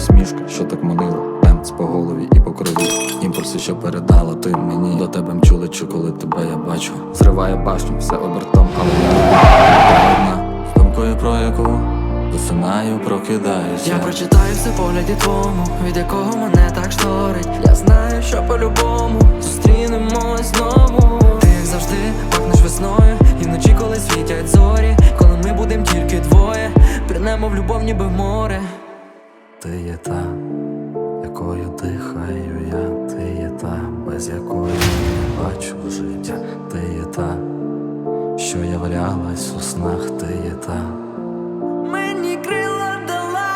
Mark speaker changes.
Speaker 1: усмішка, що так манила. Темц по голові і по крові. Імпульси, що передала ти мені. До тебе мчуличу, коли тебе я бачу. Зриває башню, все обертом, але я з думкою про яку Засинаю, прокидаюся
Speaker 2: Я прочитаю все погляді твому, від якого мене так шторить. Я знаю, що по-любому зустрінемось знову. Ти як завжди пахнеш весною, і вночі, коли світять зорі, коли ми будем тільки двоє, пірнемо в любов, ніби море.
Speaker 1: Ти є та, якою дихаю я, ти є та, без якої не бачу життя, ти є та, що являлась у снах, ти є та.
Speaker 2: Мені крила дала,